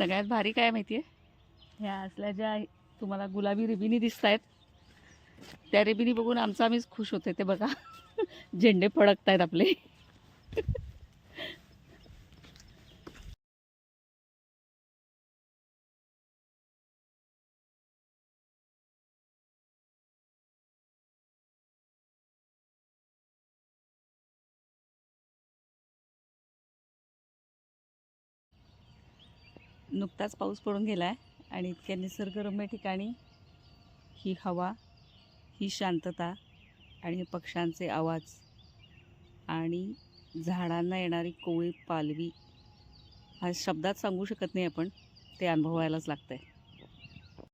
सगळ्यात भारी काय माहिती आहे ह्या असल्या ज्या तुम्हाला गुलाबी रिबिनी दिसत आहेत त्या रिबिनी बघून आमचं आम्हीच खुश होते ते बघा. झेंडे फडकत आहेत आपले. नुकताच पाऊस पडून गेला आहे आणि इतक्या निसर्गरम्य ठिकाणी ही हवा ही शांतता आणि हे पक्ष्यांचे आवाज आणि झाडांना येणारी कोळी पालवी हा शब्दात सांगू शकत नाही आपण ते अनुभवायलाच लागतं आहे